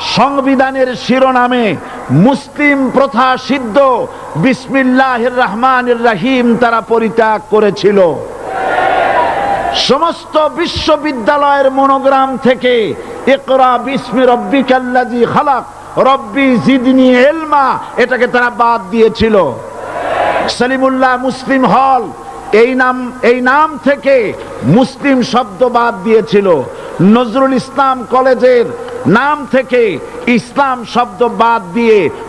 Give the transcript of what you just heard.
সংবিধানের শিরোনামে মুসলিম প্রথা সিদ্ধ বিসমিল্লাহ রহমান রাহিম তারা পরিত্যাগ করেছিল। সমস্ত বিশ্ববিদ্যালয়ের মনোগ্রাম থেকে ইকরা বিসমি রব্বিকাল্লাজি খালাক, রব্বি জিদনি এলমা এটাকে তারা বাদ দিয়েছিল। সলিমুল্লাহ মুসলিম হল, এই নাম এই নাম থেকে মুসলিম শব্দ বাদ দিয়েছিল। নজরুল ইসলাম কলেজের নাম থেকে ইসলাম শব্দ বাদ দিয়ে